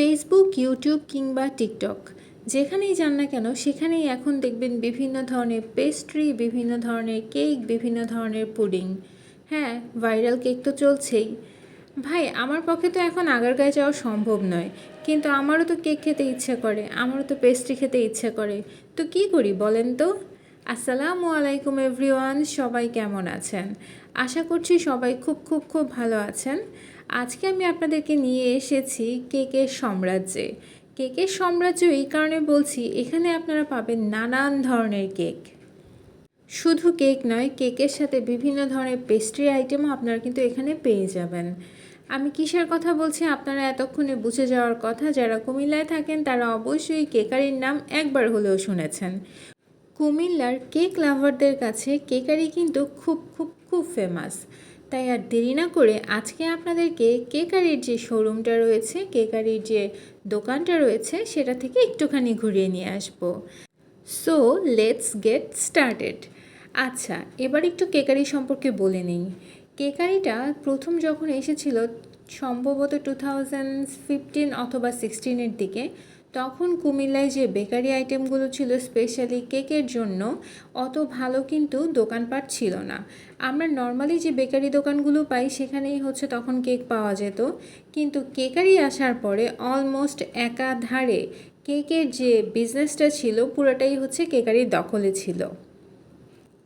Facebook YouTube কিংবা TikTok যেখানেই যান না কেন, সেখানেই এখন দেখবেন বিভিন্ন ধরনের পেস্ট্রি বিভিন্ন ধরনের কেক বিভিন্ন ধরনের পুডিং হ্যাঁ ভাইরাল কেক তো চলছেই। ভাই, আমার পক্ষে তো এখন আগারগাঁয়ে যাওয়া সম্ভব নয়। কিন্তু আমারও তো কেক খেতে ইচ্ছে করে, আমারও তো পেস্ট্রি খেতে ইচ্ছে করে। তো কি করি বলেন তো? আসসালামু আলাইকুম এভরিওয়ান সবাই কেমন আছেন? আশা করছি সবাই খুব খুব খুব ভালো আছেন। আজকে আমি আপনাদেরকে নিয়ে এসেছি কেকের সাম্রাজ্যে। কেকের সাম্রাজ্য এই কারণে বলছি, এখানে আপনারা পাবেন নানান ধরনের কেক। শুধু কেক নয়, কেকের সাথে বিভিন্ন ধরনের পেস্ট্রি আইটেমও আপনারা কিন্তু এখানে পেয়ে যাবেন। আমি কিসের কথা বলছি? আপনারা এতক্ষণে বুঝে যাওয়ার কথা, যারা কুমিল্লায় থাকেন তারা অবশ্যই কেকারির নাম একবার হলেও শুনেছেন। কুমিল্লার কেক লাভারদের কাছে কেকারি কিন্তু খুব খুব খুব ফেমাস তাই আর দেরি না করে আজকে আপনাদেরকে কেকারির যে শোরুমটা রয়েছে, কেকারির যে দোকানটা রয়েছে, সেটা থেকে একটুখানি ঘুরিয়ে নিয়ে আসব। সো লেটস গেট স্টার্টেড আচ্ছা এবার একটু কেকারি সম্পর্কে বলে নিই। কেকারিটা প্রথম যখন এসেছিল, সম্ভবত টু থাউজেন্ড ফিফটিন অথবা সিক্সটিনের দিকে তখন কুমিল্লায় যে বেকারি আইটেমগুলো ছিল স্পেশালি কেকের জন্য, অত ভালো কিন্তু দোকানপাট ছিল না। আমরা নর্মালি যে বেকারি দোকানগুলো পাই, সেখানেই হচ্ছে তখন কেক পাওয়া যেত। কিন্তু কেকারি আসার পরে অলমোস্ট একাধারে কেকের যে বিজনেসটা ছিল, পুরোটাই হচ্ছে কেকারির দখলে ছিল।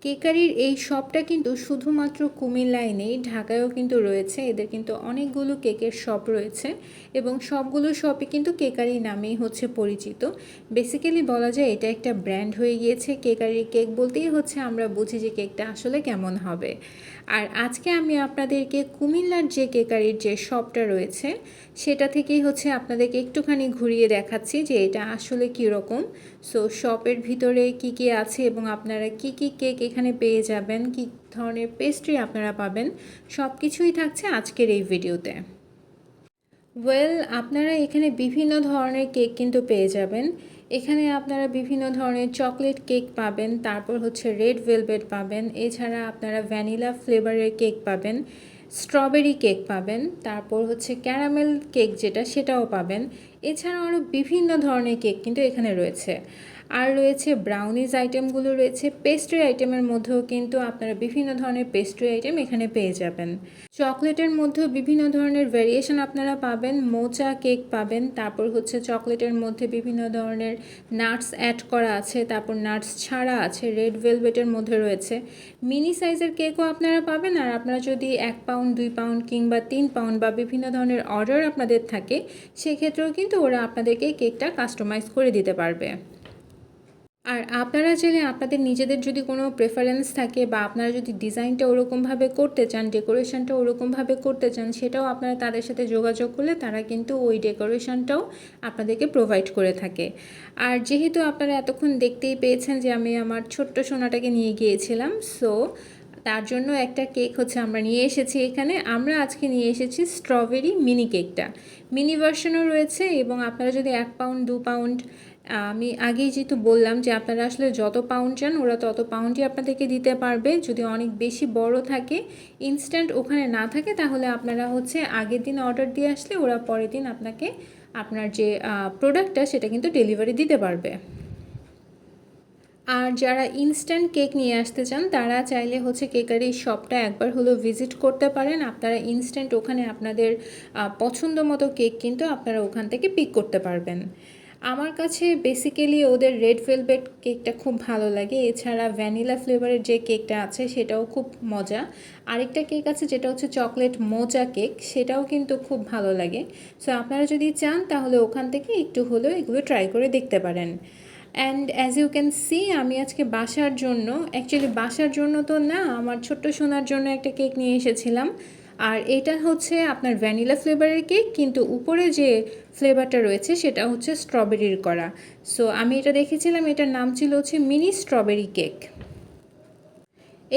কেকারির এই শপটা কিন্তু শুধুমাত্র কুমিল্লায় নেই, ঢাকায়ও কিন্তু রয়েছে। এদের কিন্তু অনেকগুলো কেকের শপ রয়েছে এবং সবগুলো শপই কিন্তু কেকারি নামেই হচ্ছে পরিচিত। বেসিক্যালি বলা যায় এটা একটা ব্র্যান্ড হয়ে গিয়েছে। কেকারির কেক বলতেই হচ্ছে আমরা বুঝি যে কেকটা আসলে কেমন হবে। আর আজকে আমি আপনাদেরকে কুমিল্লার যে কেকারির যে শপটা রয়েছে, সেটা থেকেই হচ্ছে আপনাদেরকে একটুখানি ঘুরিয়ে দেখাচ্ছি যে এটা আসলে কীরকম। সো শপের ভিতরে কি কি আছে এবং আপনারা কি কি কেক এখানে পেয়ে যাবেন কি ধরনের পেস্ট্রি আপনারা পাবেন। সব কিছুই থাকছে আজকের এই ভিডিওতে ওয়েল আপনারা এখানে বিভিন্ন ধরনের কেক কিন্তু পেয়ে যাবেন। এখানে আপনারা বিভিন্ন ধরনের চকলেট কেক পাবেন, তারপর হচ্ছে রেড ভেলভেট পাবেন, এছাড়া আপনারা ভ্যানিলা ফ্লেভারের কেক পাবেন স্ট্রবেরি কেক পাবেন, তারপর হচ্ছে ক্যারামেল কেক যেটা, সেটাও পাবেন। এছাড়াও আরও বিভিন্ন ধরনের কেক কিন্তু এখানে রয়েছে। আর রয়েছে ব্রাউনিজ আইটেমগুলো রয়েছে পেস্ট্রি আইটেমের মধ্যেও কিন্তু আপনারা বিভিন্ন ধরনের পেস্ট্রি আইটেম এখানে পেয়ে যাবেন। চকলেটের মধ্যেও বিভিন্ন ধরনের ভ্যারিয়েশন আপনারা পাবেন, মোচা কেক পাবেন, তারপর হচ্ছে চকলেটের মধ্যে বিভিন্ন ধরনের নাটস অ্যাড করা আছে, তারপর নাটস ছাড়া আছে রেড ভেলভেটের মধ্যে রয়েছে। মিনি সাইজের কেকও আপনারা পাবেন, আর আপনারা যদি এক পাউন্ড দুই পাউন্ড কিংবা তিন পাউন্ড বা বিভিন্ন ধরনের অর্ডার আপনাদের থাকে, সেক্ষেত্রেও কিন্তু ওরা আপনাদেরকে কেকটা কাস্টমাইজ করে দিতে পারবে। আর আপনারা চাইলে আপনাদের নিজেদের যদি কোনো প্রেফারেন্স থাকে বা আপনারা যদি ডিজাইনটা ওরকমভাবে করতে চান ডেকোরেশনটা ওরকমভাবে করতে চান, সেটাও আপনারা তাদের সাথে যোগাযোগ করলে তারা কিন্তু ওই ডেকোরেশনটাও আপনাদেরকে প্রোভাইড করে থাকে। আর যেহেতু আপনারা এতক্ষণ দেখতেই পেয়েছেন যে আমি আমার ছোট্ট সোনাটাকে নিয়ে গিয়েছিলাম সো তার জন্য একটা কেক হচ্ছে আমরা নিয়ে এসেছি এখানে। আমরা আজকে নিয়ে এসেছি স্ট্রবেরি মিনি কেকটা। মিনি ভার্সনও রয়েছে এবং আপনারা যদি এক পাউন্ড, দু পাউন্ড, আমি আগেই যেহেতু বললাম যে আপনারা আসলে যত পাউন্ড চান, ওরা তত পাউন্ডই আপনাদেরকে দিতে পারবে। যদি অনেক বেশি বড় থাকে ইনস্ট্যান্ট ওখানে না থাকে, তাহলে আপনারা হচ্ছে আগের দিন অর্ডার দিয়ে আসলে ওরা পরের দিন আপনাকে আপনার যে প্রোডাক্টটা সেটা কিন্তু ডেলিভারি দিতে পারবে। আর যারা ইনস্ট্যান্ট কেক নিয়ে আসতে চান, তারা চাইলে হচ্ছে কেকারি শপটা একবার হলেও ভিজিট করতে পারেন। আপনারা ইনস্ট্যান্ট ওখানে আপনাদের পছন্দ মতো কেক কিন্তু আপনারা ওখান থেকে পিক করতে পারবেন। আমার কাছে বেসিক্যালি ওদের রেড ভেলভেট কেকটা খুব ভালো লাগে। এছাড়া ভ্যানিলা ফ্লেভারের যে কেকটা আছে, সেটাও খুব মজা। আরেকটা কেক আছে যেটা হচ্ছে চকলেট মোজা কেক সেটাও কিন্তু খুব ভালো লাগে। সো আপনারা যদি চান, তাহলে ওখান থেকে একটু হলেও এগুলো ট্রাই করে দেখতে পারেন। And as you can see আমি আজকে বাসার জন্য অ্যাকচুয়ালি বাসার জন্য তো না, আমার ছোট্ট সোনার জন্য একটা কেক নিয়ে এসেছিলাম। আর এটা হচ্ছে আপনার ভ্যানিলা ফ্লেভারের কেক কিন্তু উপরে যে ফ্লেভারটা রয়েছে, সেটা হচ্ছে স্ট্রবেরির করা। সো আমি এটা দেখেছিলাম, এটার নাম ছিল হচ্ছে মিনি স্ট্রবেরি কেক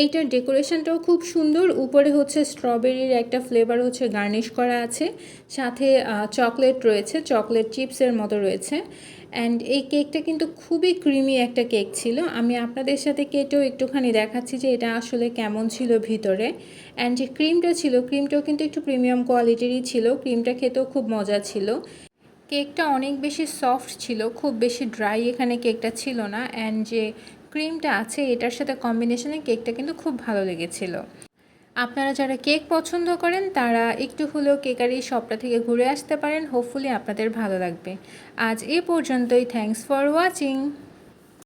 এইটার ডেকোরেশনটাও খুব সুন্দর, উপরে হচ্ছে স্ট্রবেরির একটা ফ্লেভার হচ্ছে গার্নিশ করা আছে। সাথে চকলেট রয়েছে চকলেট চিপসের মতো রয়েছে। অ্যান্ড এই কেকটা কিন্তু খুবই ক্রিমি একটা কেক ছিল। আমি আপনাদের সাথে কেটেও একটুখানি দেখাচ্ছি যে এটা আসলে কেমন ছিল ভিতরে। অ্যান্ড যে ক্রিমটা ছিল ক্রিমটাও কিন্তু একটু প্রিমিয়াম কোয়ালিটিরই ছিল। ক্রিমটা খেতেও খুব মজা ছিল। কেকটা অনেক বেশি সফট ছিল, খুব বেশি ড্রাই এখানে কেকটা ছিল না। অ্যান্ড যে ক্রিমটা আছে, এটার সাথে কম্বিনেশনে কেকটা কিন্তু খুব ভালো লেগেছিল। আপনারা যারা কেক পছন্দ করেন, তারা একটু হলেও কেকারি শপটা থেকে ঘুরে আসতে পারেন। হোপফুলি আপনাদের ভালো লাগবে। আজ এ পর্যন্তই। Thanks for watching